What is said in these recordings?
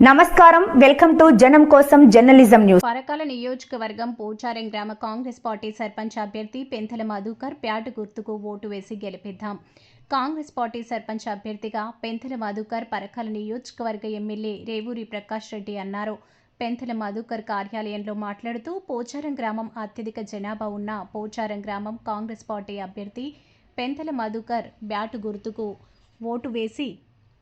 నమస్కారం. Welcome to జనం కోసం జర్నలిజం న్యూస్. పరకాల నియోజకవర్గం పోచారం గ్రామ కాంగ్రెస్ పార్టీ సర్పంచ్ అభ్యర్థి పెంతల మధుకర్ ప్యాట గుర్తుకు ఓటు వేసి గెలిపిద్దాం. కాంగ్రెస్ పార్టీ సర్పంచ్ అభ్యర్థిగా పెంతల మధుకర్ పరకాల నియోజకవర్గ ఎమ్మెల్యే రేవూరి ప్రకాష్ రెడ్డి అన్నారు. పెంతల మధుకర్ కార్యాలయంలో మాట్లాడుతూ పోచారం గ్రామం అత్యధిక జనాభా ఉన్న పోచారం గ్రామం కాంగ్రెస్ పార్టీ అభ్యర్థి పెంతల మధుకర్ బ్యాటు గుర్తుకు ఓటు వేసి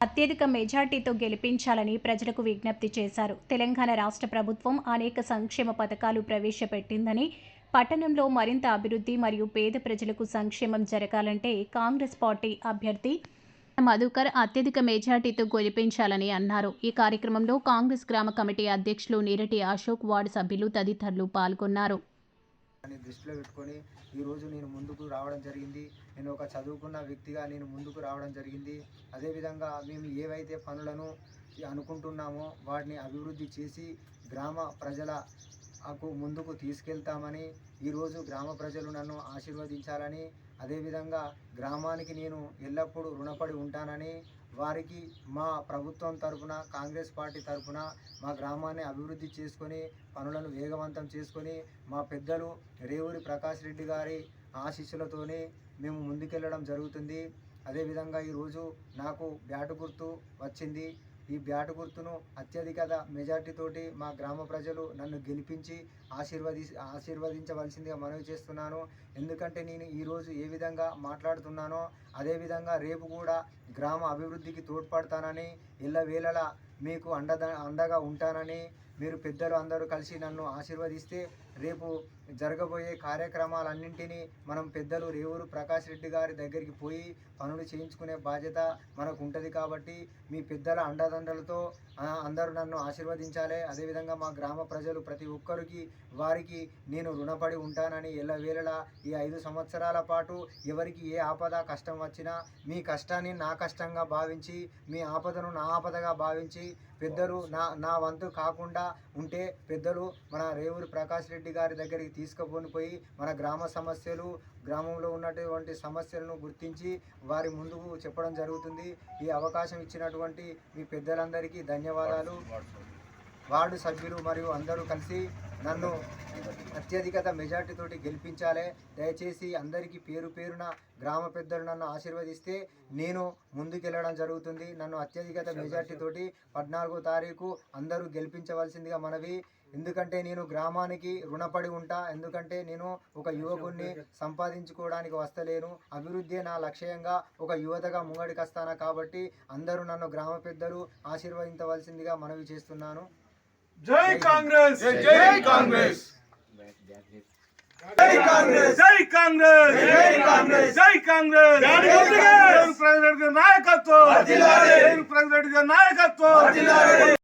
అత్యధిక మెజార్టీతో గెలిపించాలని ప్రజలకు విజ్ఞప్తి చేశారు. తెలంగాణ రాష్ట్ర ప్రభుత్వం అనేక సంక్షేమ పథకాలు ప్రవేశపెట్టిందని పట్టణంలో మరింత అభివృద్ధి మరియు పేద ప్రజలకు సంక్షేమం జరగాలంటే కాంగ్రెస్ పార్టీ అభ్యర్థి మధుకర్ అత్యధిక మెజార్టీతో గెలిపించాలని అన్నారు. ఈ కార్యక్రమంలో కాంగ్రెస్ గ్రామ కమిటీ అధ్యక్షులు నీరటి అశోక్ వార్డు సభ్యులు తదితరులు పాల్గొన్నారు. అని దృష్టిలో పెట్టుకొని ఈరోజు నేను ముందుకు రావడం జరిగింది. నేను ఒక చదువుకున్న వ్యక్తిగా నేను ముందుకు రావడం జరిగింది. అదేవిధంగా మేము ఏవైతే పనులను అనుకుంటున్నామో వాటిని అభివృద్ధి చేసి గ్రామ ప్రజల నాకు ముందుకు తీసుకెళ్తామని ఈరోజు గ్రామ ప్రజలు నన్ను ఆశీర్వదించాలని అదేవిధంగా గ్రామానికి నేను ఎల్లప్పుడూ రుణపడి ఉంటానని వారికి మా ప్రభుత్వం తరపున కాంగ్రెస్ పార్టీ తరపున మా గ్రామాన్ని అభివృద్ధి చేసుకొని పనులను వేగవంతం చేసుకొని మా పెద్దలు రేవూరి ప్రకాష్ రెడ్డి గారి ఆశీస్సులతోనే మేము ముందుకెళ్ళడం జరుగుతుంది. అదేవిధంగా ఈరోజు నాకు బ్యాటు గుర్తు వచ్చింది. ఈ బ్యాటు గుర్తును అత్యధిక మెజార్టీతోటి మా గ్రామ ప్రజలు నన్ను గెలిపించి ఆశీర్వది ఆశీర్వదించవలసిందిగా మనవి చేస్తున్నాను. ఎందుకంటే నేను ఈరోజు ఏ విధంగా మాట్లాడుతున్నానో అదేవిధంగా రేపు కూడా గ్రామ అభివృద్ధికి తోడ్పడతానని ఎల్లవేళలా మీకు అండద అండగా ఉంటానని మీరు పెద్దలు అందరూ కలిసి నన్ను ఆశీర్వదిస్తే రేపు జరగబోయే కార్యక్రమాలన్నింటినీ మనం పెద్దలు రేవూరు ప్రకాష్ రెడ్డి గారి దగ్గరికి పోయి పనులు చేయించుకునే బాధ్యత మనకు ఉంటుంది కాబట్టి మీ పెద్దల అండదండలతో అందరూ నన్ను ఆశీర్వదించాలి. అదేవిధంగా మా గ్రామ ప్రజలు ప్రతి ఒక్కరికి వారికి నేను రుణపడి ఉంటానని ఎల్లవేళలా ఈ ఐదు సంవత్సరాల పాటు ఎవరికి ఏ ఆపద కష్టం వచ్చినా మీ కష్టాన్ని నా కష్టంగా భావించి మీ ఆపదను నా ఆపదగా భావించి పెద్దలు నా నా వంతు కాకుండా ఉంటే పెద్దలు మన రేవూరి ప్రకాష్ రెడ్డి గారి దగ్గరికి తీసుకుపోని పోయి మన గ్రామ సమస్యలు గ్రామంలో ఉన్నటువంటి సమస్యలను గుర్తించి వారి ముందుకు చెప్పడం జరుగుతుంది. ఈ అవకాశం ఇచ్చినటువంటి మీ పెద్దలందరికీ ధన్యవాదాలు. వార్డు సభ్యులు. మరియు అందరూ కలిసి నన్ను అత్యధికత మెజార్టీ తోటి గెలిపించాలి. దయచేసి అందరికీ పేరు పేరున గ్రామ పెద్దలు నన్ను ఆశీర్వదిస్తే నేను ముందుకెళ్ళడం జరుగుతుంది. నన్ను అత్యధికత మెజార్టీ తోటి పద్నాలుగో తారీఖు అందరూ గెలిపించవలసిందిగా మనవి. ఎందుకంటే నేను గ్రామానికి రుణపడి ఉంటా. ఎందుకంటే నేను ఒక యువకుడిని సంపాదించుకోవడానికి వస్తలేను. అభివృద్ధి నా లక్ష్యంగా ఒక యువతగా ముంగడికి వస్తాను కాబట్టి అందరూ నన్ను గ్రామ పెద్దలు ఆశీర్వదించవలసిందిగా మనవి చేస్తున్నాను. జై కాంగ్రెస్ జై కాంగ్రెస్ జై కాంగ్రెస్ జై కాంగ్రెస్ జై కాంగ్రెస్ జై కాంగ్రెస్ నాయకత్వం నాయకత్వం